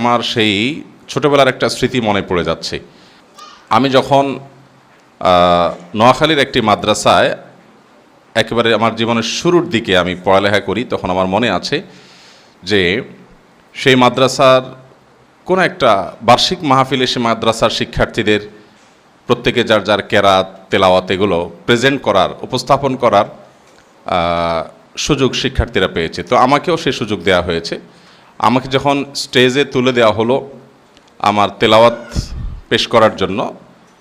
আমার সেই ছোটবেলার একটা স্মৃতি মনে পড়ে যাচ্ছে। আমি যখন নোয়াখালীর একটি মাদ্রাসায় একেবারে আমার জীবনের শুরুর দিকে আমি পড়ালেখা করি, তখন আমার মনে আছে যে সেই মাদ্রাসার কোনো একটা বার্ষিক মাহফিলে সে মাদ্রাসার শিক্ষার্থীদের প্রত্যেকে যার যার কেরাত, তেলাওয়াত এগুলো প্রেজেন্ট করার, উপস্থাপন করার সুযোগ শিক্ষার্থীরা পেয়েছে। তো আমাকেও সেই সুযোগ দেওয়া হয়েছে। আমাকে যখন স্টেজে তুলে দেওয়া হলো আমার তেলাওয়াত পেশ করার জন্য,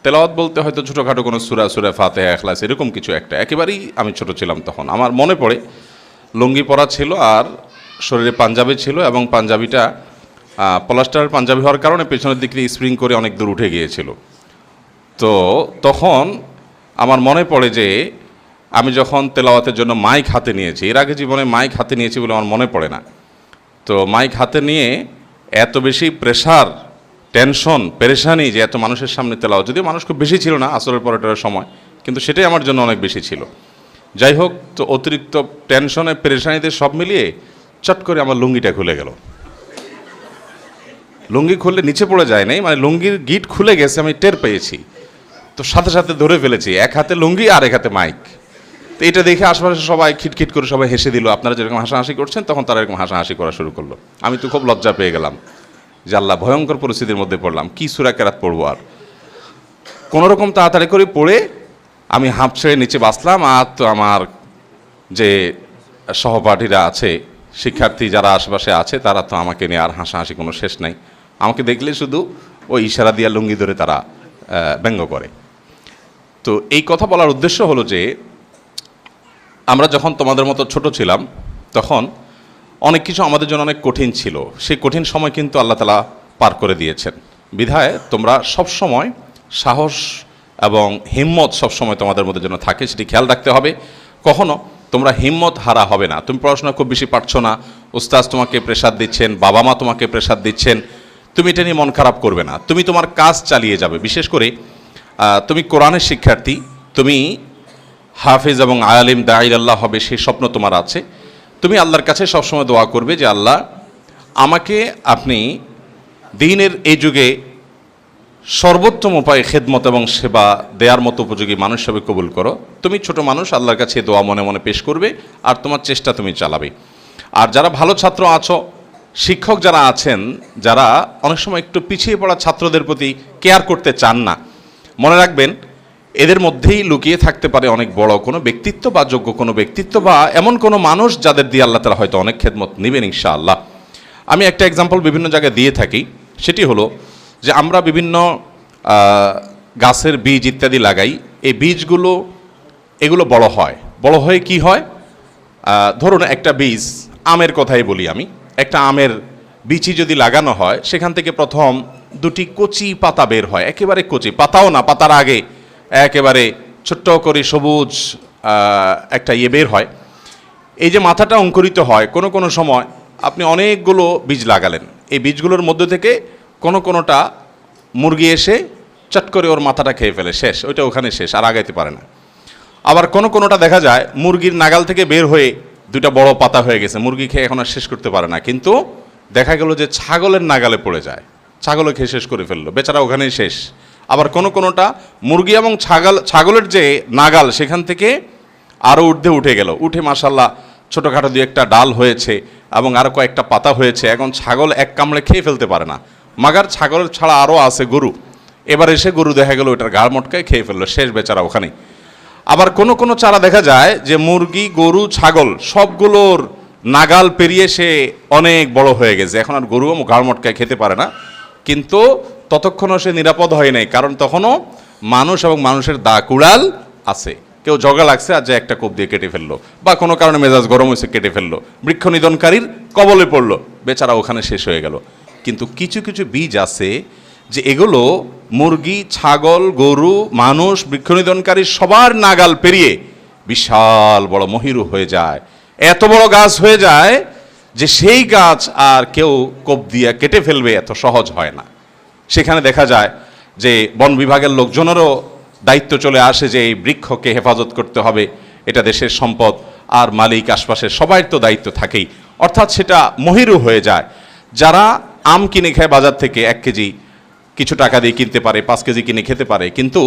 তেলাওয়াত বলতে হয়তো ছোটোখাটো কোনো সুরা সুরা ফাতে এখলাস এরকম কিছু একটা। একেবারেই আমি ছোট ছিলাম তখন। আমার মনে পড়ে, লুঙ্গি পরা ছিল আর শরীরে পাঞ্জাবি ছিল এবং পাঞ্জাবিটা পলাস্টার পাঞ্জাবি হওয়ার কারণে পেছনের দিক দিয়ে স্প্রিং করে অনেক দূর উঠে গিয়েছিল। তো তখন আমার মনে পড়ে যে, আমি যখন তেলাওয়াতের জন্য মাইক হাতে নিয়েছি, এর আগে জীবনে মাইক হাতে নিয়েছি বলে আমার মনে পড়ে না। তো মাইক হাতে নিয়ে এত বেশি প্রেশার, টেনশন, পেরেশানি যে এত মানুষের সামনে তেলাওয়াত যদিও মানুষ খুব বেশি ছিল না আসরের পরোটার সময়, কিন্তু সেটাই আমার জন্য অনেক বেশি ছিল। যাই হোক, তো অতিরিক্ত টেনশনে, পেরেশানিতে সব মিলিয়ে চট করে আমার লুঙ্গিটা খুলে গেল। লুঙ্গি খুললে নিচে পড়ে যায় নাই মানে লুঙ্গির গিট খুলে গেছে, আমি টের পেয়েছি। তো সাথে সাথে ধরে ফেলেছি, এক হাতে লুঙ্গি আর এক হাতে মাইক। তো এটা দেখে আশেপাশে সবাই খিটখিট করে সবাই হেসে দিল। আপনারা যেরকম হাসাহাসি করছেন, তখন তারা এরকম হাসাহাসি করা শুরু করল। আমি তো খুব লজ্জা পেয়ে গেলাম যে আল্লাহ ভয়ঙ্কর পরিস্থিতির মধ্যে পড়লাম। কি সুরা কেরাত পড়ব আর? কোনো রকম তাড়াতাড়ি করে পড়ে আমি হাঁপ ছেড়ে নিচে বাসলাম আর তো আমার যে সহপাঠীরা আছে, শিক্ষার্থী যারা আশেপাশে আছে, তারা তো আমাকে নিয়ে আর হাসাহাসি কোনো শেষ নাই। আমাকে দেখলে শুধু ওই ইশারা দিয়া লুঙ্গি ধরে তারা ব্যঙ্গ করে। তো এই কথা বলার উদ্দেশ্য হলো যে আমরা যখন তোমাদের মতো ছোট ছিলাম, তখন অনেক কিছু আমাদের জন্য অনেক কঠিন ছিল। সেই কঠিন সময় কিন্তু আল্লাহ তালা পার করে দিয়েছেন। বিধায় তোমরা সব সময় সাহস এবং হিম্মত সব সময় তোমাদের মধ্যে যেন থাকে, সেটি খেয়াল রাখতে হবে। কখনো তোমরা হিম্মত হারা হবে না। তুমি পড়াশোনা খুব বেশি পারছ না। উস্তাজ তোমাকে প্রেসার দিচ্ছেন, বাবা মা তোমাকে প্রেসার দিচ্ছেন। তুমি এটা নিয়ে মন খারাপ করবে না। তুমি তোমার কাজ চালিয়ে যাবে। বিশেষ করে তুমি কোরআনের শিক্ষার্থী, তুমি হাফিজ এবং আয়ালিম দাইল আল্লাহ হবে সেই স্বপ্ন তোমার আছে। তুমি আল্লাহর কাছে সবসময় দোয়া করবে যে, আল্লাহ, আমাকে আপনি দিনের এই যুগে সর্বোত্তম উপায়ে খেদমত এবং সেবা দেওয়ার মতো উপযোগী মানুষ হিসেবে কবুল করো। তুমি ছোট মানুষ, আল্লাহর কাছে দোয়া মনে মনে পেশ করবে আর তোমার চেষ্টা তুমি চালাবে। আর যারা ভালো ছাত্র আছো, শিক্ষক যারা আছেন, যারা অনেক সময় একটু পিছিয়ে পড়া ছাত্রদের প্রতি কেয়ার করতে চান না, মনে রাখবেন এদের মধ্যেই লুকিয়ে থাকতে পারে অনেক বড় কোনো ব্যক্তিত্ব বা যোগ্য কোনো ব্যক্তিত্ব বা এমন কোনো মানুষ যাদের দিয়ে আল্লাহ তারা হয়তো অনেক খেদমত নেবেন ইনশাআল্লাহ। আমি একটা এক্সাম্পল বিভিন্ন জায়গায় দিয়ে থাকি। সেটি হলো যে আমরা বিভিন্ন গাছের বীজ ইত্যাদি লাগাই। এই বীজগুলো, এগুলো বড় হয়। বড় হয়ে কি হয়? ধরুন একটা বীজ, আমের কথাই বলি আমি। একটা আমের বিচি যদি লাগানো হয়, সেখান থেকে প্রথম দুটি কচি পাতা বের হয়। একেবারে কচি, পাতাও না, পাতার আগে একেবারে ছোট্ট করে সবুজ একটা ইয়ে বের হয়। এই যে মাথাটা অঙ্কুরিত হয়, কোনো কোনো সময় আপনি অনেকগুলো বীজ লাগালেন। এই বীজগুলোর মধ্যে থেকে কোনো কোনোটা মুরগি এসে চট করে ওর মাথাটা খেয়ে ফেলে, শেষ, ওইটা ওখানে শেষ, আর আগাইতে পারে না। আবার কোনো কোনোটা দেখা যায়, মুরগির নাগাল থেকে বের হয়ে দুইটা বড় পাতা হয়ে গেছে, মুরগি খেয়ে এখন আর শেষ করতে পারে না। কিন্তু দেখা গেল যে ছাগলের নাগালে পড়ে যায়, ছাগলও খেয়ে শেষ করে ফেলল, বেচারা ওখানেই শেষ। আবার কোনো কোনোটা মুরগি এবং ছাগল, ছাগলের যে নাগাল, সেখান থেকে আরও ঊর্ধ্বে উঠে গেল। উঠে মাসাল্লাহ ছোটোখাটো দু একটা ডাল হয়েছে এবং আরও কয়েকটা পাতা হয়েছে। এখন ছাগল এক কামড়ে খেয়ে ফেলতে পারে না। মাগার ছাগলের ছাড়া আরও আছে গরু। এবার এসে গরু দেখা গেল ওটার গাড় মটকায় খেয়ে ফেলল। শেষ বেচারা ওখানে। আবার কোনো কোনো চারা দেখা যায় যে মুরগি, গরু, ছাগল সবগুলোর নাগাল পেরিয়ে সে অনেক বড় হয়ে গেছে। এখন আর গরুও গাড় মটকায় খেতে পারে না। কিন্তু ততক্ষণও সে নিরাপদ হয় নাই, কারণ তখনও মানুষ এবং মানুষের দা কুড়াল আছে। কেউ জগা লাগছে, আর যে একটা কোপ দিয়ে কেটে ফেলল। বা কোনো কারণে মেজাজ গরম হয়েছে, কেটে ফেলল। বৃক্ষ নিধনকারীর কবলে পড়ল। বেচারা ওখানে শেষ হয়ে গেল। কিন্তু কিছু কিছু বীজ আছে যে এগুলো মুরগি, ছাগল, গরু, মানুষ বৃক্ষনিধনকারী সবার নাগাল পেরিয়ে বিশাল বড় মহিরু হয়ে যায়। এত বড় গাছ হয়ে যায় যে সেই গাছ আর কেউ কোপ দিয়ে কেটে ফেলবে, এত সহজ হয় না। সেখানে দেখা যায় যে বন বিভাগের লোকজনেরও দায়িত্ব চলে আসে যে এই বৃক্ষকে হেফাজত করতে হবে, এটা দেশের সম্পদ, আর মালিক আশপাশের সবাই তো দায়িত্ব থাকেই। অর্থাৎ সেটা মহিরু হয়ে যায়। যারা আম কিনে খায় বাজার থেকে এক কেজি, কিছু টাকা দিয়ে কিনতে পারে, পাঁচ কেজি কিনে খেতে পারে, কিন্তু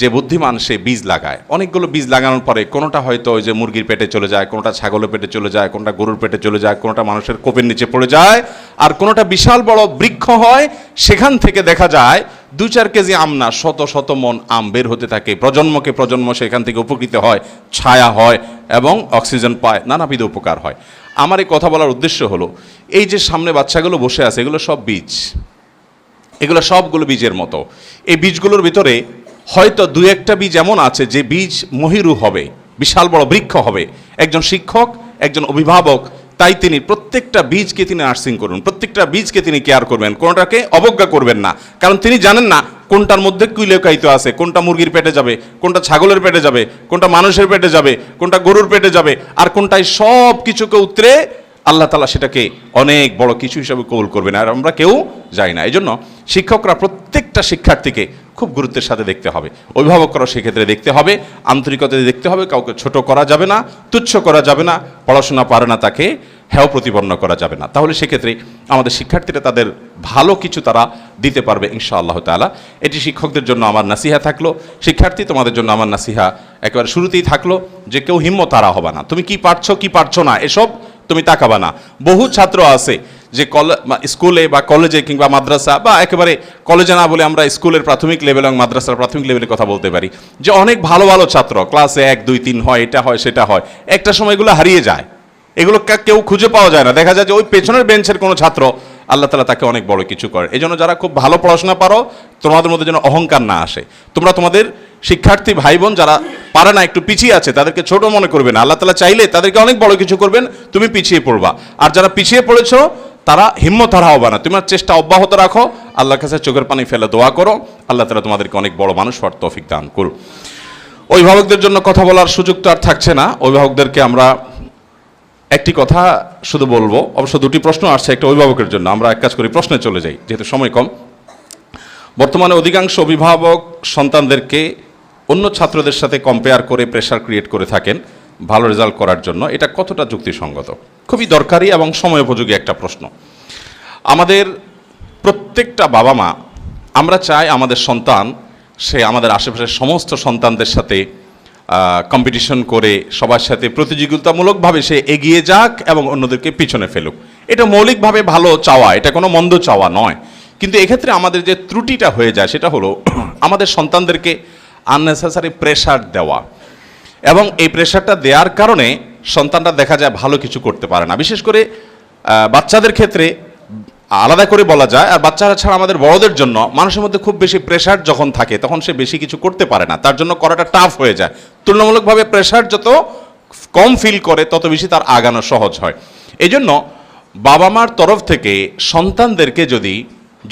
যে বুদ্ধিমান সে বীজ লাগায়। অনেকগুলো বীজ লাগানোর পরে কোনোটা হয়তো ওই যে মুরগির পেটে চলে যায়, কোনোটা ছাগলের পেটে চলে যায়, কোনোটা গরুর পেটে চলে যায়, কোনোটা মানুষের কোপের নিচে পড়ে যায়, আর কোনোটা বিশাল বড় বৃক্ষ হয়, সেখান থেকে দেখা যায় দু চার কেজি আম না, শত শত মন আম বের হতে থাকে। প্রজন্মকে প্রজন্ম সেখান থেকে উপকৃত হয়, ছায়া হয় এবং অক্সিজেন পায়, নানাবিধ উপকার হয়। আমার এই কথা বলার উদ্দেশ্য হলো, এই যে সামনে বাচ্চাগুলো বসে আছে, এগুলো সব বীজ। এগুলো সবগুলো বীজের মতো। এই বীজগুলোর ভিতরে হয়তো দু একটা বীজ এমন আছে যে বীজ মহিরু হবে, বিশাল বড় বৃক্ষ হবে। একজন শিক্ষক, একজন অভিভাবক, তাই তিনি প্রত্যেকটা বীজকে তিনি নার্সিং করুন, প্রত্যেকটা বীজকে তিনি কেয়ার করবেন, কোনোটাকে অবজ্ঞা করবেন না। কারণ তিনি জানেন না কোনটার মধ্যে কুইলেকায়িত আছে, কোনটা মুরগির পেটে যাবে, কোনটা ছাগলের পেটে যাবে, কোনটা মানুষের পেটে যাবে, কোনটা গরুর পেটে যাবে, আর কোনটাই সব কিছুকে উতরে আল্লাহ তালা সেটাকে অনেক বড় কিছু হিসাবে কবুল করবেন। আর আমরা কেউ যাই না। এই জন্য শিক্ষকরা প্রত্যেকটা শিক্ষার্থীকে খুব গুরুত্বের সাথে দেখতে হবে। অভিভাবকরাও সেক্ষেত্রে দেখতে হবে আন্তরিকতা দেখতে হবে, কাউকে ছোট করা যাবে না, তুচ্ছ করা যাবে না, পড়াশোনা পারে না তাকে হ্যাও প্রতিপন্ন করা যাবে না। তাহলে সেক্ষেত্রে আমাদের শিক্ষার্থীরা তাদের ভালো কিছু তারা দিতে পারবে ইনশা আল্লাহ তালা এটি শিক্ষকদের জন্য আমার নাসিহা থাকল। শিক্ষার্থী তোমাদের জন্য আমার নাসিহা একেবারে শুরুতেই থাকল যে কেউ হিম্মত তারা হবে না। তুমি কি পারছ কি পারছ না, এসব তুমি তাকাবা না। বহু ছাত্র আছে যে কল স্কুলে বা কলেজে কিংবা মাদ্রাসা বা একেবারে কলেজে না বলে আমরা স্কুলের প্রাথমিক লেভেল এবং মাদ্রাসার প্রাথমিক লেভেলের কথা বলতে পারি। যে অনেক ভালো ভালো ছাত্র ক্লাসে এক, দুই, তিন হয়, এটা হয়, সেটা হয়, একটা সময় এগুলো হারিয়ে যায়। এগুলো কেউ খুঁজে পাওয়া যায় না। দেখা যায় যে ওই পেছনের বেঞ্চের কোনো ছাত্র আল্লাহ তালা তাকে অনেক বড় কিছু করে এই জন্য যারা খুব ভালো পড়াশোনা পারো, তোমাদের মধ্যে যেন অহংকার না আসে। তোমরা তোমাদের শিক্ষার্থী ভাই বোন যারা পারে না, একটু পিছিয়ে আছে, তাদেরকে ছোট মনে করবে না। আল্লাহ তালা চাইলে তাদেরকে অনেক বড় কিছু করবেন, তুমি পিছিয়ে পড়বা। আর যারা পিছিয়ে পড়েছো, তারা হিম্মত হারা হবে না। তোমার চেষ্টা অব্যাহত রাখো, আল্লাহর কাছে চোখের পানি ফেলে দোয়া করো, আল্লাহ তালা তোমাদেরকে অনেক বড় মানুষ হওয়ার তৌফিক দান করুক। অভিভাবকদের জন্য কথা বলার সুযোগ তো আর থাকছে না। অভিভাবকদেরকে আমরা একটি কথা শুধু বলব, অবশ্য দুটি প্রশ্ন আসছে একটা অভিভাবকের জন্য, আমরা এক কাজ করি, প্রশ্নে চলে যাই, যেহেতু সময় কম। বর্তমানে অধিকাংশ অভিভাবক সন্তানদেরকে অন্য ছাত্রদের সাথে কম্পেয়ার করে প্রেশার ক্রিয়েট করে থাকেন, ভালো রেজাল্ট করার জন্য। এটা কতটা যুক্তিসঙ্গত? খুবই দরকারি এবং সময় উপযোগী একটা প্রশ্ন। আমাদের প্রত্যেকটা বাবা মা আমরা চাই আমাদের সন্তান, সে আমাদের আশেপাশের সমস্ত সন্তানদের সাথে কম্পিটিশন করে সবার সাথে প্রতিযোগিতামূলকভাবে সে এগিয়ে যাক এবং অন্যদেরকে পিছনে ফেলুক। এটা মৌলিকভাবে ভালো চাওয়া, এটা কোনো মন্দ চাওয়া নয়। কিন্তু এক্ষেত্রে আমাদের যে ত্রুটিটা হয়ে যায় সেটা হলো আমাদের সন্তানদেরকে আননেসেসারি প্রেশার দেওয়া। এবং এই প্রেশারটা দেওয়ার কারণে সন্তানরা দেখা যায় ভালো কিছু করতে পারে না। বিশেষ করে বাচ্চাদের ক্ষেত্রে আলাদা করে বলা যায়, আর বাচ্চারা ছাড়া আমাদের বড়দের জন্য মানুষের মধ্যে খুব বেশি প্রেশার যখন থাকে, তখন সে বেশি কিছু করতে পারে না। তার জন্য করাটা টাফ হয়ে যায়। তুলনামূলকভাবে প্রেশার যত কম ফিল করে, তত বেশি তার আগানো সহজ হয়। এই জন্য বাবা মার তরফ থেকে সন্তানদেরকে যদি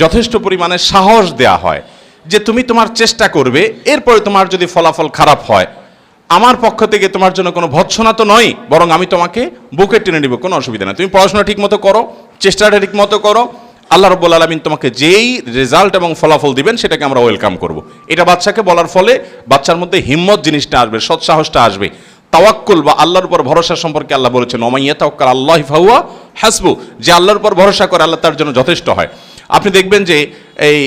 যথেষ্ট পরিমাণে সাহস দেয়া হয় যে তুমি তোমার চেষ্টা করবে, এরপরে তোমার যদি ফলাফল খারাপ হয়, আমার পক্ষ থেকে তোমার জন্য কোনো ভৎসনা তো নয়, বরং আমি তোমাকে বুকে টেনে নিব, কোনো অসুবিধা নেই। তুমি পড়াশোনা ঠিক মতো করো, চেষ্টাটা ঠিক মতো করো আল্লাহ রব্বুল আলমিন তোমাকে যেই রেজাল্ট এবং ফলাফল দিবেন, সেটাকে আমরা ওয়েলকাম করব। এটা বাচ্চাকে বলার ফলে বাচ্চার মধ্যে হিম্মত জিনিসটা আসবে, সৎসাহসটা আসবে। তাওয়াক্কুল বা আল্লাহর উপর ভরসা সম্পর্কে আল্লাহ বলেছেন অমাইয়া তাওয়াক্কাল আল্লাহ ফাহুয়া হাসবু। যে আল্লাহর উপর ভরসা করে আল্লাহ তার জন্য যথেষ্ট হয়। আপনি দেখবেন যে এই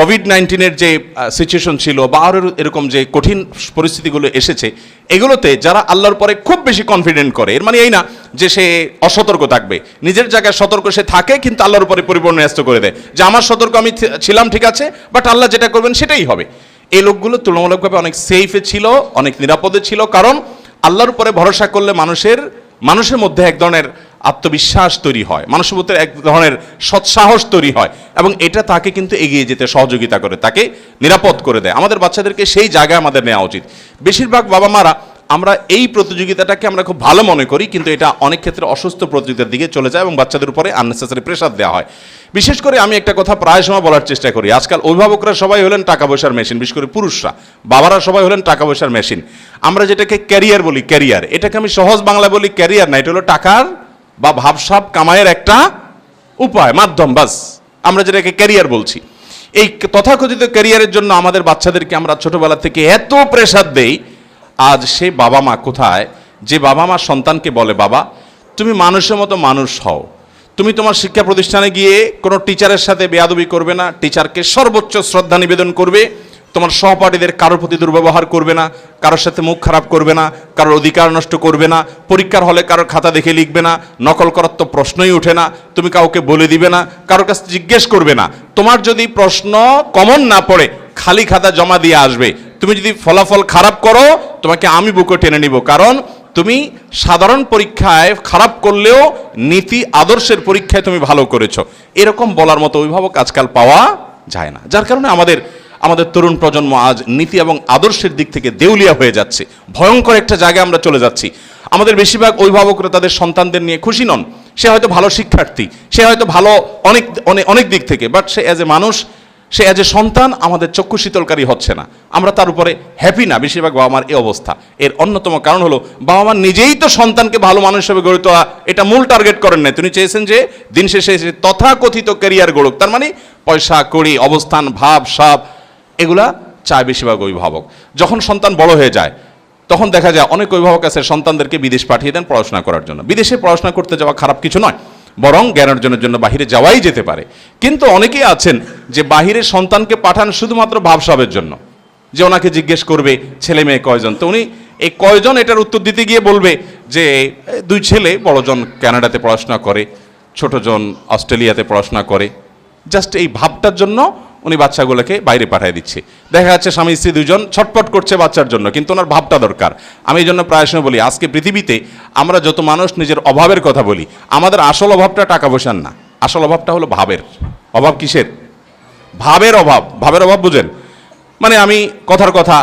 কোভিড নাইন্টিনের যে সিচুয়েশন ছিল বা আরও এরকম যে কঠিন পরিস্থিতিগুলো এসেছে, এগুলোতে যারা আল্লাহর পরে খুব বেশি কনফিডেন্ট করে, এর মানে এই না যে সে অসতর্ক থাকবে। নিজের জায়গায় সতর্ক সে থাকে, কিন্তু আল্লাহর উপরে পরিপূর্ণ ন্যস্ত করে দেয়। যে আমার সতর্ক আমি ছিলাম, ঠিক আছে বাট আল্লাহ যেটা করবেন সেটাই হবে। এই লোকগুলো তুলনামূলকভাবে অনেক সেফে ছিল, অনেক নিরাপদে ছিল, কারণ আল্লাহর উপরে ভরসা করলে মানুষের মানুষের মধ্যে এক ধরনের আত্মবিশ্বাস তৈরি হয় মানুষের মধ্যে এক ধরনের সৎসাহস তৈরি হয় এবং এটা তাকে কিন্তু এগিয়ে যেতে সহযোগিতা করে, তাকে নিরাপদ করে দেয়। আমাদের বাচ্চাদেরকে সেই জায়গায় আমাদের নেওয়া উচিত। বেশিরভাগ বাবা মারা আমরা এই প্রতিযোগিতাটাকে আমরা খুব ভালো মনে করি, কিন্তু এটা অনেক ক্ষেত্রে অসুস্থ প্রতিযোগিতার দিকে চলে যায় এবং বাচ্চাদের উপরে আননেসেসারি প্রেশার দেওয়া হয়। বিশেষ করে আমি একটা কথা প্রায় সময় বলার চেষ্টা করি, আজকাল অভিভাবকরা সবাই হলেন টাকা পয়সার মেশিন বিশেষ করে পুরুষরা। বাবারা সবাই হলেন টাকা পয়সার মেশিন আমরা যেটাকে ক্যারিয়ার বলি ক্যারিয়ার এটাকে আমি সহজ বাংলা বলি ক্যারিয়ার না, এটা হলো টাকার বা ভাবসাব কামাইয়ের একটা উপায়, মাধ্যম, বাস। আমরা যেটাকে ক্যারিয়ার বলছি। এই তথাকথিত ক্যারিয়ারের জন্য আমাদের বাচ্চাদেরকে আমরা ছোটবেলা থেকে এত প্রেশার দেই, আজ সে বাবা মা কোথায়? যে বাবা মা সন্তানকে বলে, বাবা, তুমি মানুষের মতো মানুষ হও। তুমি তোমার শিক্ষা প্রতিষ্ঠানে গিয়ে কোনো টিচারের সাথে বেয়াদবি করবে না। টিচারকে সর্বোচ্চ শ্রদ্ধা নিবেদন করবে। তোমার সহপাঠীদের কারোর প্রতি দুর্ব্যবহার করবে না, কারোর সাথে মুখ খারাপ করবে না, কারোর অধিকার নষ্ট করবে না, পরীক্ষার হলে কারোর খাতা দেখে লিখবে না, নকল করার তো প্রশ্নই ওঠে না, তুমি কাউকে বলে দিবে না, কারোর কাছে জিজ্ঞেস করবে না। তোমার যদি প্রশ্ন কমন না পড়ে, খালি খাতা জমা দিয়ে আসবে। তুমি যদি ফলাফল খারাপ করো, তোমাকে আমি বুকে টেনে নিব, কারণ তুমি সাধারণ পরীক্ষায় খারাপ করলেও নীতি আদর্শের পরীক্ষায় তুমি ভালো করেছ। এরকম বলার মতো অভিভাবক আজকাল পাওয়া যায় না। যার কারণে আমাদের আমাদের তরুণ প্রজন্ম আজ নীতি এবং আদর্শের দিক থেকে দেউলিয়া হয়ে যাচ্ছে। ভয়ঙ্কর একটা জায়গায় আমরা চলে যাচ্ছি। আমাদের বেশিরভাগ অভিভাবকরা তাদের সন্তানদের নিয়ে খুশি নন। সে হয়তো ভালো শিক্ষার্থী, সে হয়তো ভালো অনেক অনেক অনেক দিক থেকে বাট সে অ্যাজ এ মানুষ, সে অ্যাজ এ সন্তান আমাদের চক্ষু শীতলকারী হচ্ছে না। আমরা তার উপরে হ্যাপি না, বেশিরভাগ বাবা মার এই অবস্থা। এর অন্যতম কারণ হলো বাবা মা নিজেই তো সন্তানকে ভালো মানুষ হিসেবে গড়ে তোলা, এটা মূল টার্গেট করেন না তিনি চেয়েছেন যে, দিন শেষে তথাকথিত ক্যারিয়ার গড়ুক। তার মানে পয়সা, কড়ি, অবস্থান, ভাব সাব এগুলা চায় বেশিরভাগ অভিভাবক। যখন সন্তান বড় হয়ে যায়, তখন দেখা যায় অনেক অভিভাবক আছে সন্তানদেরকে বিদেশ পাঠিয়ে দেন পড়াশোনা করার জন্য। বিদেশে পড়াশোনা করতে যাওয়া খারাপ কিছু নয়, বরং জ্ঞান অর্জনের জন্য বাহিরে যাওয়াই যেতে পারে। কিন্তু অনেকেই আছেন যে বাহিরে সন্তানকে পাঠান শুধুমাত্র ভাবসাবের জন্য। যে ওনাকে জিজ্ঞেস করবে, ছেলে মেয়ে কয়জন? তো উনি এই কয়জন এটার উত্তর দিতে গিয়ে বলবে যে দুই ছেলে বড়জন কানাডাতে পড়াশোনা করে ছোটজন অস্ট্রেলিয়াতে পড়াশোনা করে। জাস্ট এই ভাবটার জন্য উনি বাচ্চাগুলোকে বাইরে পাঠিয়ে দিচ্ছে। দেখা যাচ্ছে স্বামী স্ত্রী দুজন ছটপট করছে বাচ্চার জন্য, কিন্তু ওনার ভাবটা দরকার। আমি এই জন্য প্রায় সময় বলি, আজকে পৃথিবীতে আমরা যত মানুষ নিজের অভাবের কথা বলি, আমাদের আসল অভাবটা টাকা পয়সার না। আসল অভাবটা হলো ভাবের। অভাব কিসের? ভাবের অভাব। ভাবের অভাব বুঝেন? মানে আমি কথার কথা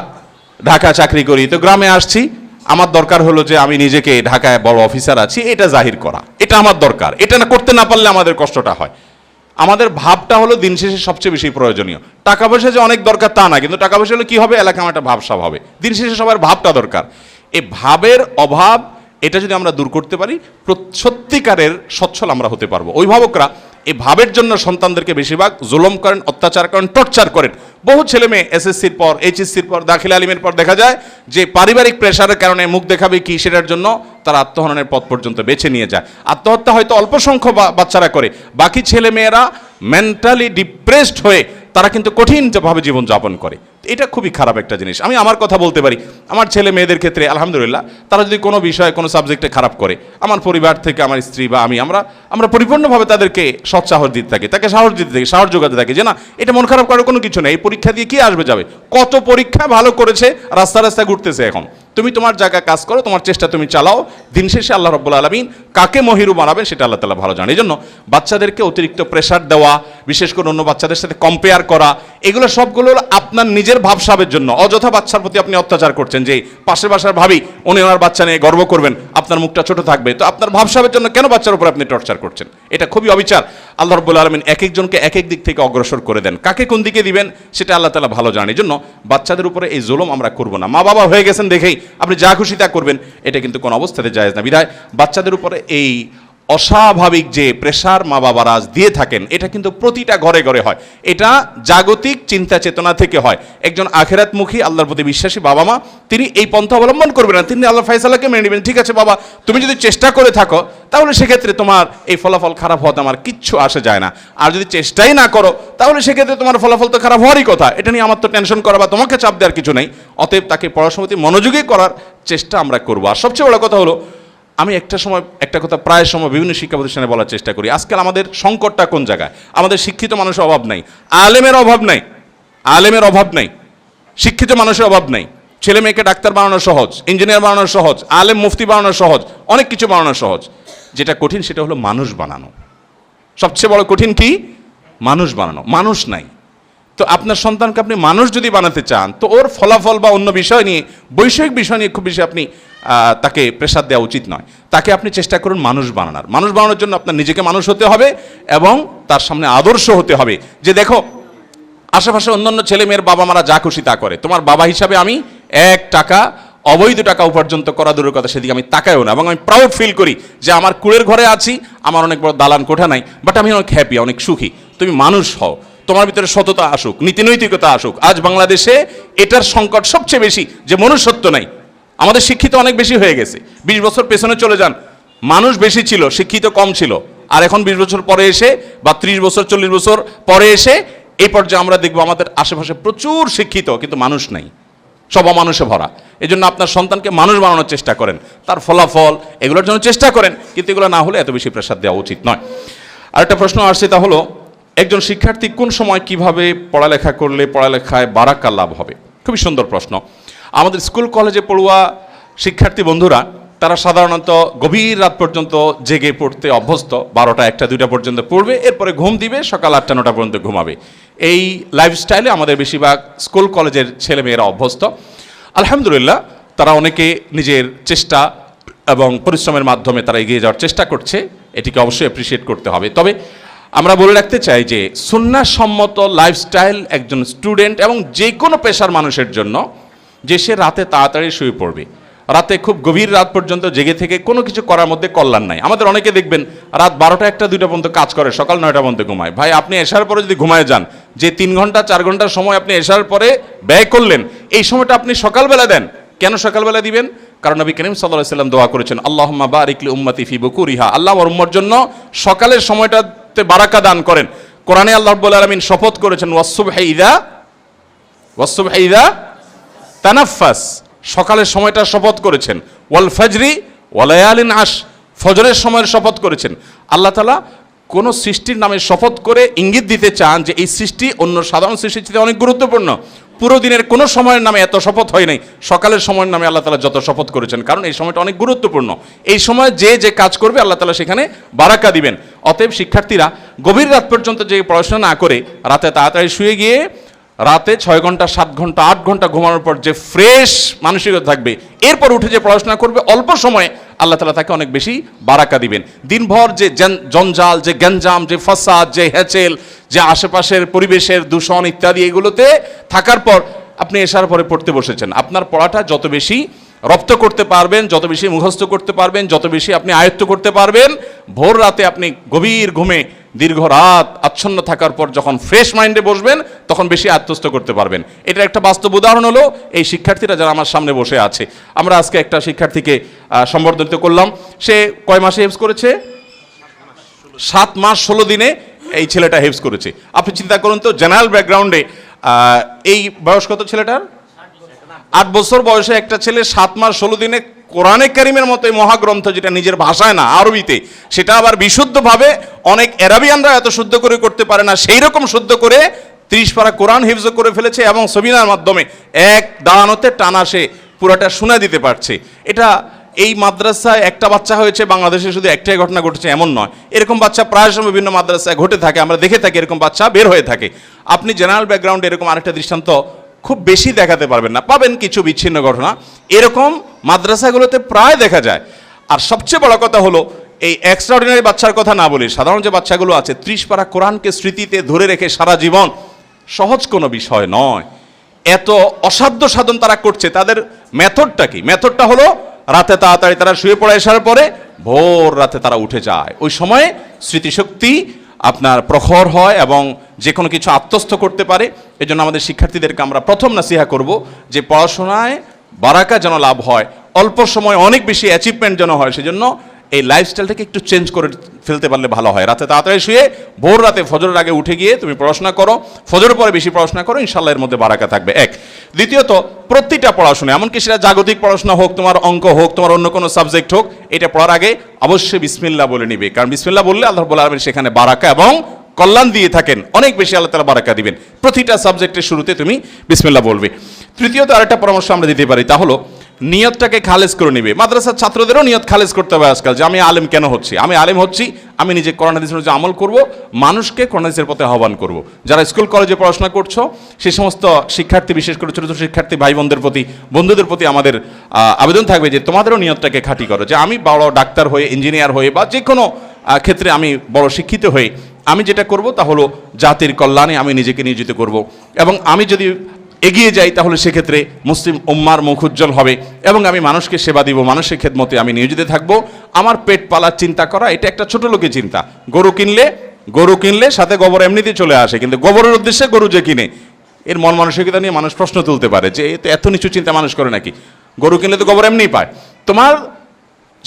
ঢাকা চাকরি করি, তো গ্রামে আসছি, আমার দরকার হলো যে আমি নিজেকে ঢাকায় বড় অফিসার আছি, এটা জাহির করা। এটা আমার দরকার। এটা না করতে না পারলে আমাদের কষ্টটা হয়। আমাদের ভাবটা হলো দিন শেষে সবচেয়ে বেশি প্রয়োজনীয়। টাকা পয়সা যে অনেক দরকার তা না, কিন্তু টাকা পয়সা হলে কী হবে? এলাকা আমার একটা ভাবসাব হবে। দিন শেষে সবার ভাবটা দরকার। এ ভাবের অভাব এটা যদি আমরা দূর করতে পারি সত্যিকারের সচ্ছল আমরা হতে পারব। অভিভাবকরা এই ভাবের জন্য সন্তানদেরকে বেশিরভাগ জুলম করেন, অত্যাচার করেন, টর্চার করেন। বহু ছেলে মেয়ে এসএসসির পর, এইচএসসির পর, দাখিল আলিমের পর দেখা যায় যে পারিবারিক প্রেশারের কারণে মুখ দেখাবে কি সেটার জন্য তারা আত্মহননের পথ পর্যন্ত বেছে নিয়ে যায়। আত্মহত্যা হয়তো অল্প সংখ্যক বাচ্চারা করে। বাকি ছেলে মেয়েরা মেন্টালি ডিপ্রেসড হয়ে তারা কিন্তু কঠিনভাবে জীবনযাপন করে। এটা খুবই খারাপ একটা জিনিস। আমি আমার কথা বলতে পারি। আমার ছেলে মেয়েদের ক্ষেত্রে, আলহামদুলিল্লাহ, তারা যদি কোনো বিষয়ে, কোনো সাবজেক্টে খারাপ করে, আমার পরিবার থেকে আমার স্ত্রী বা আমি, আমরা আমরা পরিপূর্ণভাবে তাদেরকে সৎসাহস দিতে থাকি, তাকে সাহস দিতে থাকি, সাহস যোগাতে থাকি যে না, এটা মন খারাপ করার কোনো কিছু নেই, এই পরীক্ষা দিয়ে কি আসবে যাবে? কত পরীক্ষা ভালো করেছে, রাস্তা রাস্তা ঘুরতেছে এখন। তুমি তোমার জায়গায় কাজ করো, তোমার চেষ্টা তুমি চালাও, দিন শেষে আল্লাহ রব্বুল আলমিন কাকে মহিরু বানাবেন সেটা আল্লাহ তালা ভালো জানে এই জন্য বাচ্চাদেরকে অতিরিক্ত প্রেশার দেওয়া, বিশেষ করে অন্য বাচ্চাদের সাথে কম্পেয়ার করা, এগুলো সবগুলো আপনার নিজের ভাবসাবের জন্য। অযথা বাচ্চার প্রতি আপনি অত্যাচার করছেন যে, পাশের বাসার ভাবি, উনি ওনার বাচ্চা নিয়ে গর্ব করবেন, আপনার মুখটা ছোট থাকবে। তো আপনার ভাবসাবের জন্য কেন বাচ্চার উপর আপনি টর্চার করছেন? এটা খুবই অবিচার। আল্লাহ রব্বুল আলমিন এক একজনকে এক এক দিক থেকে অগ্রসর করে দেন। কাকে কোন দিকে দিবেন, সেটা আল্লাহ তালা ভালো জানে জন্য বাচ্চাদের উপরে এই জোলম আমরা করব না। মা বাবা হয়ে গেছেন দেখেই আপনি যা খুশি তা করবেন। এটা কিন্তু কোনো অবস্থাতে জায়েজ না। বিধায় বাচ্চাদের উপরে এই অস্বাভাবিক যে প্রেশার মা বাবারা আজ দিয়ে থাকেন, এটা কিন্তু প্রতিটা ঘরে ঘরে হয়। এটা জাগতিক চিন্তা চেতনা থেকে হয়। একজন আখেরাতমুখী, আল্লাহর প্রতি বিশ্বাসী বাবা মা, তিনি এই পন্থা অবলম্বন করবেন না। তিনি আল্লাহ ফাইসালাকে মেনে নেবেন। ঠিক আছে বাবা, তুমি যদি চেষ্টা করে থাকো, তাহলে সেক্ষেত্রে তোমার এই ফলাফল খারাপ হওয়াতে আমার কিচ্ছু আসে যায় না। আর যদি চেষ্টাই না করো, তাহলে সেক্ষেত্রে তোমার ফলাফল তো খারাপ হওয়ারই কথা। এটা নিয়ে আমার তো টেনশন করা বা তোমাকে চাপ দেওয়ার কিছু নেই। অতএব তাকে পড়াশোনার প্রতি মনোযোগী করার চেষ্টা আমরা করব। আর সবচেয়ে বড় কথা হলো আমি একটা সময়, একটা কথা প্রায় সময় বিভিন্ন শিক্ষা প্রতিষ্ঠানে বলার চেষ্টা করি। আজকাল আমাদের সংকটটা কোন জায়গায়? আমাদের শিক্ষিত মানুষের অভাব নাই। আলেমের অভাব নাই। আলেমের অভাব নাই। শিক্ষিত মানুষের অভাব নাই। ছেলে মেয়েকে ডাক্তার বানানো সহজ, ইঞ্জিনিয়ার বানানো সহজ, আলেম মুফতি বানানো সহজ, অনেক কিছু বানানো সহজ। যেটা কঠিন সেটা হলো মানুষ বানানো। সবচেয়ে বড় কঠিন কি? মানুষ বানানো। মানুষ নাই। তো আপনার সন্তানকে আপনি মানুষ যদি বানাতে চান, তো ওর ফলাফল বা অন্য বিষয় নিয়ে, বৈষয়িক বিষয় নিয়ে খুব বেশি আপনি তাকে প্রেশার দেওয়া উচিত নয়। তাকে আপনি চেষ্টা করুন মানুষ বানানোর। মানুষ বানানোর জন্য আপনার নিজেকে মানুষ হতে হবে এবং তার সামনে আদর্শ হতে হবে। যে দেখো, আশেপাশে অন্যান্য ছেলে মেয়ের বাবা মারা যা খুশি তা করে। তোমার বাবা হিসাবে আমি এক টাকা, অবৈধ টাকা উপার্জন করা দূরের কথা, সেদিকে আমি তাকাইও না এবং আমি প্রাউড ফিল করি যে আমার কুড়ের ঘরে আছি, আমার অনেক বড় দালান কোঠা নাই বাট আমি অনেক হ্যাপি অনেক সুখী। তুমি মানুষ হও। তোমার ভিতরে সততা আসুক, নীতিনৈতিকতা আসুক। আজ বাংলাদেশে এটার সংকট সবচেয়ে বেশি যে মনুষ্যত্ব নাই। আমাদের শিক্ষিত অনেক বেশি হয়ে গেছে। বিশ বছর পেছনে চলে যান। মানুষ বেশি ছিল, শিক্ষিত কম ছিল। আর এখন বিশ বছর পরে এসে বা ত্রিশ বছর, চল্লিশ বছর পরে এসে এই পর্যায়ে আমরা দেখব আমাদের আশেপাশে প্রচুর শিক্ষিত কিন্তু মানুষ নাই। সব মানুষে ভরা। এই জন্য আপনার সন্তানকে মানুষ বানানোর চেষ্টা করেন। তার ফলাফল, এগুলোর জন্য চেষ্টা করেন। কিন্তু এগুলো না হলে এত বেশি প্রেশার দেওয়া উচিত নয়। আরেকটা প্রশ্ন আসছে তা হলো, একজন শিক্ষার্থী কোন সময় কীভাবে পড়ালেখা করলে পড়ালেখায় বারাকা লাভ হবে? খুবই সুন্দর প্রশ্ন। আমাদের স্কুল, কলেজে পড়ুয়া শিক্ষার্থী বন্ধুরা, তারা সাধারণত গভীর রাত পর্যন্ত জেগে পড়তে অভ্যস্ত। বারোটা, একটা, দুইটা পর্যন্ত পড়বে, এরপরে ঘুম দিবে, সকাল আটটা, নটা পর্যন্ত ঘুমাবে। এই লাইফস্টাইলে আমাদের বেশিরভাগ স্কুল, কলেজের ছেলেমেয়েরা অভ্যস্ত। আলহামদুলিল্লাহ, তারা অনেকে নিজের চেষ্টা এবং পরিশ্রমের মাধ্যমে তারা এগিয়ে যাওয়ার চেষ্টা করছে। এটিকে অবশ্যই অ্যাপ্রিসিয়েট করতে হবে। তবে আমরা বলে রাখতে চাই যে, সুন্নাসম্মত লাইফস্টাইল একজন স্টুডেন্ট এবং যে কোনো পেশার মানুষের জন্য যে সে রাতে তাড়াতাড়ি শুয়ে পড়বে। রাতে খুব গভীর রাত পর্যন্ত জেগে থেকে কোনো কিছু করার মধ্যে কল্যাণ নাই। আমাদের অনেকে দেখবেন, রাত বারোটা একটা দুইটা পর্যন্ত কাজ করে, সকাল নয়টা পর্যন্ত ঘুমায়। ভাই, আপনি এসার পরে যদি ঘুমায় যান, যে তিন ঘণ্টা, চার ঘণ্টার সময় আপনি এসার পরে ব্যয় করলেন, এই সময়টা আপনি সকালবেলা দেন। কেন সকালবেলা দিবেন? কারণ নবী করিম সাল্লাহ সাল্লাম দোয়া করেছেন আল্লাহ বারিকলি উম্মতি ফি বকুরিহা। আল্লাহ আমার উম্মর জন্য সকালের সময়টাতে বারাকা দান করেন। কোরআনে আল্লাহ আলমিন শপথ করেছেন ওয়াসুব হাইদা ওয়াসুব হাইদা তানাফাস সকালের সময়টা শপথ করেছেন। ওয়াল ফজরি ওয়ালায়ালিন আশ ফজরের সময়ের শপথ করেছেন। আল্লাহ তালা কোন সৃষ্টির নামে শপথ করে ইঙ্গিত দিতে চান যে এই সৃষ্টি অন্য সাধারণ সৃষ্টির চেয়ে অনেক গুরুত্বপূর্ণ। পুরো দিনের কোনো সময়ের নামে এত শপথ হয় নাই। সকালের সময়ের নামে আল্লাহ তালা যত শপথ করেছেন, কারণ এই সময়টা অনেক গুরুত্বপূর্ণ। এই সময় যে যে কাজ করবে আল্লাহ তালা সেখানে বারাকা দিবেন। অতএব শিক্ষার্থীরা গভীর রাত পর্যন্ত যে পড়াশোনা না করে রাতে তাড়াতাড়ি শুয়ে গিয়ে রাতে ছয় ঘণ্টা, সাত ঘণ্টা, আট ঘণ্টা ঘুমানোর পর যে ফ্রেশ মানসিকতা থাকবে, এরপর উঠে যে পড়াশোনা করবে, অল্প সময়ে আল্লাহ তালা তাকে অনেক বেশি বারাকা দিবেন। দিনভর যে জঞ্জাল, যে গঞ্জাম যে ফাসাদ, যে হ্যাচেল যে আশেপাশের পরিবেশের দূষণ ইত্যাদি এগুলোতে থাকার পর আপনি এসার পরে পড়তে বসেছেন। আপনার পড়াটা যত বেশি রপ্ত করতে পারবেন, যত বেশি মুখস্থ করতে পারবেন, যত বেশি আপনি আয়ত্ত করতে পারবেন, ভোর রাতে আপনি গভীর ঘুমে দীর্ঘ রাত আচ্ছন্ন থাকার পর যখন ফ্রেশ মাইন্ডে বসবেন, তখন বেশি আত্মস্থ করতে পারবেন। এটা একটা বাস্তব উদাহরণ হলো, এই শিক্ষার্থীরা যারা আমার সামনে বসে আছে। আমরা আজকে একটা শিক্ষার্থীকে সম্বর্ধিত করলাম। সে কয় মাসে হেফজ করেছে? সাত মাস ষোলো দিনে এই ছেলেটা হেফজ করেছে। আপনি চিন্তা করুন তো জেনারেল ব্যাকগ্রাউন্ডে এই বয়স কত ছেলেটার? আট বছর বয়সে একটা ছেলে সাত মাস ষোলো দিনে কোরআনে কারিমের মতো এই মহাগ্রন্থ যেটা নিজের ভাষায় না, আরবিতে, সেটা আবার বিশুদ্ধভাবে অনেক অ্যারাবিয়ানরা এত শুদ্ধ করে করতে পারে না সেই রকম শুদ্ধ করে ত্রিশ পারা কোরআন হিফজ করে ফেলেছে এবং সবিনার মাধ্যমে এক দাঁড়ানোতে টানা সে পুরোটা শুনে দিতে পারছে। এটা এই মাদ্রাসায় একটা বাচ্চা হয়েছে, বাংলাদেশে শুধু একটাই ঘটনা ঘটেছে, এমন নয়। এরকম বাচ্চা প্রায় সময় বিভিন্ন মাদ্রাসায় ঘটে থাকে, আমরা দেখে থাকি এরকম বাচ্চা বের হয়ে থাকে। আপনি জেনারেল ব্যাকগ্রাউন্ডে এরকম আরেকটা দৃষ্টান্ত খুব বেশি দেখাতে পারবেন না, পাবেন কিছু বিচ্ছিন্ন ঘটনা। এরকম মাদ্রাসাগুলোতে প্রায় দেখা যায়। আর সবচেয়ে বড় কথা হলো, এই এক্সট্রাঅর্ডিনারি বাচ্চার কথা না বলি, সাধারণ যে বাচ্চাগুলো আছে ত্রিশ পারা কোরআনকে স্মৃতিতে ধরে রেখে সারা জীবন, সহজ কোনো বিষয় নয়। এত অসাধ্য সাধন তারা করছে, তাদের মেথডটা কি? মেথডটা হলো, রাতে তাড়াতাড়ি তারা শুয়ে পড়ে আসার পরে, ভোর রাতে তারা উঠে যায়। ওই সময়ে স্মৃতিশক্তি আপনার প্রখর হয় এবং যে কোনো কিছু আত্মস্থ করতে পারে। এই জন্য আমাদের শিক্ষার্থীদেরকে আমরা প্রথম নাসিহা করব যে পড়াশোনায় বারাকা যেন লাভ হয়, অল্প সময় অনেক বেশি অ্যাচিভমেন্ট যেন হয়, সেজন্য এই লাইফস্টাইলটাকে একটু চেঞ্জ করে ফেলতে পারলে ভালো হয়। রাতে তাড়াতাড়ি শুয়ে ভোর রাতে ফজরের আগে উঠে গিয়ে তুমি পড়াশোনা করো, ফজরের পরে বেশি পড়াশোনা করো ইনশাল্লাহ এর মধ্যে বারাকা থাকবে। এক। দ্বিতীয়ত, প্রতিটা পড়াশোনা, এমনকি সেটা জাগতিক পড়াশোনা হোক, তোমার অঙ্ক হোক, তোমার অন্য কোনো সাবজেক্ট হোক, এটা পড়ার আগে অবশ্যই বিসমিল্লা বলে নিবে। কারণ বিসমিল্লা বললে আল্লাহ বলে আলমের সেখানে বারাকা এবং কল্যাণ দিয়ে থাকেন। অনেক বেশি আল্লাহ তালা বারাকা দিবেন। প্রতিটা সাবজেক্টের শুরুতে তুমি বিসমিল্লা বলবে। তৃতীয়ত আরেকটা পরামর্শ আমরা দিতে পারি, তা হলো নিয়তটাকে খালেজ করে নিবে। মাদ্রাসার ছাত্রদেরও নিয়ত খালেজ করতে হবে আজকাল যে আমি আলেম কেন হচ্ছি? আমি আলেম হচ্ছি, আমি নিজে করোনা হাদিসের যে আমল করব, মানুষকে করোনা হাদিসের পথে আহ্বান করব। যারা স্কুল কলেজে পড়াশোনা করছ, সে সমস্ত শিক্ষার্থী, বিশেষ করে ছোটো ছোটো শিক্ষার্থী ভাই বোনদের প্রতি, বন্ধুদের প্রতি আমাদের আবেদন থাকবে যে তোমাদেরও নিয়তটাকে খাঁটি করো। যে আমি বড় ডাক্তার হয়ে ইঞ্জিনিয়ার হয়ে বা যে কোনো ক্ষেত্রে আমি বড় শিক্ষিত হয়ে আমি যেটা করব তা হলো জাতির কল্যাণে আমি নিজেকে নিয়োজিত করব। এবং আমি যদি এগিয়ে যাই, তাহলে সেক্ষেত্রে মুসলিম উম্মার মুখ উজ্জ্বল হবে এবং আমি মানুষকে সেবা দিব, মানুষের খেদমতে আমি নিয়োজিত থাকব। আমার পেট পালার চিন্তা করা, এটা একটা ছোট লোকের চিন্তা। গরু কিনলে গরু কিনলে সাথে গোবর এমনিতেই চলে আসে, কিন্তু গোবরের উদ্দেশ্যে গরু যে কিনে, এর মন মানসিকতা নিয়ে মানুষ প্রশ্ন তুলতে পারে যে এত নিচু চিন্তা মানুষ করে নাকি? গরু কিনলে তো গোবর এমনিই পায়। তোমার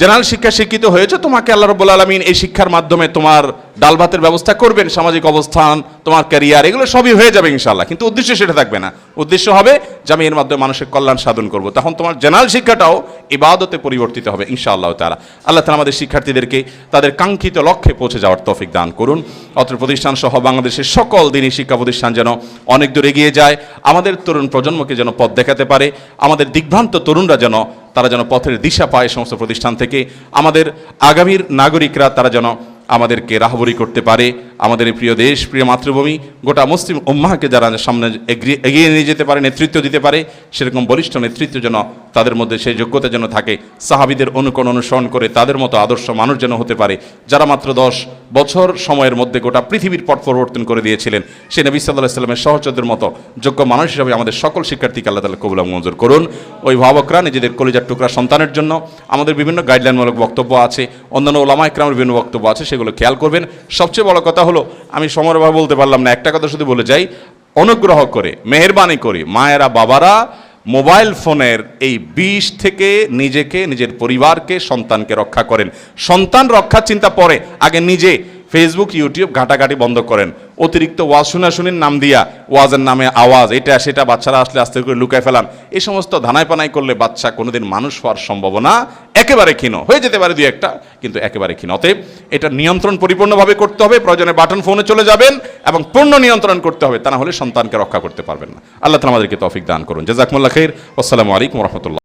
জেনারেল শিক্ষা শিক্ষিত হয়েছে, তোমাকে আল্লাহ রব্বুল আলমিন এই শিক্ষার মাধ্যমে তোমার ডাল ভাতের ব্যবস্থা করবেন, সামাজিক অবস্থান, তোমার ক্যারিয়ার, এগুলো সবই হয়ে যাবে ইনশাল্লাহ কিন্তু উদ্দেশ্য সেটা থাকবে না। উদ্দেশ্য হবে যে আমি এর মাধ্যমে মানুষের কল্যাণ সাধন করব। তখন তোমার জেনারেল শিক্ষাটাও ইবাদতে পরিবর্তিত হবে ইনশাআল্লাহ তালা আল্লাহ তালা আমাদের শিক্ষার্থীদেরকে তাদের কাঙ্ক্ষিত লক্ষ্যে পৌঁছে যাওয়ার তফিক দান করুন। অত্র প্রতিষ্ঠান সহ বাংলাদেশের সকল দিনই শিক্ষা প্রতিষ্ঠান যেন অনেক দূর এগিয়ে যায়। আমাদের তরুণ প্রজন্মকে যেন পথ দেখাতে পারে। আমাদের দিগ্ভ্রান্ত তরুণরা যেন তারা যেন পথের দিশা পায় সমস্ত প্রতিষ্ঠান থেকে। আমাদের আগামীর নাগরিকরা তারা যেন আমাদেরকে রাহবরি করতে পারে। আমাদের প্রিয় দেশ, প্রিয় মাতৃভূমি, গোটা মুসলিম উম্মাহকে যারা সামনে এগিয়ে- নিয়ে যেতে পারে, নেতৃত্ব দিতে পারে, সেরকম বলিষ্ঠ নেতৃত্ব যেন তাদের মধ্যে সেই যোগ্যতা যেন থাকে, সাহাবিদের অনুকরণ অনুসরণ করে তাদের মতো আদর্শ মানুষ যেন হতে পারে, যারা মাত্র দশ বছর সময়ের মধ্যে গোটা পৃথিবীর পট পরিবর্তন করে দিয়েছিলেন, সে নবী সাল্লাহ সাল্লামের সহচরদের মতো যোগ্য মানুষ হিসাবে আমাদের সকল শিক্ষার্থীকে আল্লাহ তালা কবুল মঞ্জুর করুন। ওই ভাবকরা, নিজেদের কলিজার টুকরা সন্তানের জন্য আমাদের বিভিন্ন গাইডলাইনমূলক বক্তব্য আছে, অন্যান্য ওলামা একরামের বিভিন্ন বক্তব্য আছে সেগুলো খেয়াল করবেন। সবচেয়ে বড় কথা হলো, আমি সমরভাবে বলতে পারলাম না, একটা কথা শুধু বলে যাই, অনুগ্রহ করে, মেহরবানি করে, মায়েরা, বাবারা, মোবাইল ফোনের এই বিষ থেকে নিজেকে, নিজের পরিবারকে, সন্তানকে রক্ষা করেন। সন্তান রক্ষার চিন্তা পরে, আগে নিজে ফেসবুক ইউটিউব ঘাটাঘাটি বন্ধ করেন। অতিরিক্ত ওয়াজ শুনাশুনির নাম দিয়া, ওয়াজের নামে আওয়াজ, এটা সেটা বাচ্চারা আসলে আস্তে করে লুকায় ফেলান। এই সমস্ত ধানায় পানাই করলে বাচ্চা কোনোদিন মানুষ হওয়ার সম্ভাবনা একেবারে ক্ষীণ। হয়ে যেতে পারে দুই একটা, কিন্তু একেবারে ক্ষীণ। অতএব এটা নিয়ন্ত্রণ পরিপূর্ণভাবে করতে হবে, প্রয়োজনে বাটন ফোনে চলে যাবেন এবং পূর্ণ নিয়ন্ত্রণ করতে হবে, তা না হলে সন্তানকে রক্ষা করতে পারবেন না। আল্লাহ তালা আমাদেরকে তৌফিক দান করুন। জাজাকমুল্লাহ খের আসসালামু আলাইকুম রহমতুল্লাহ।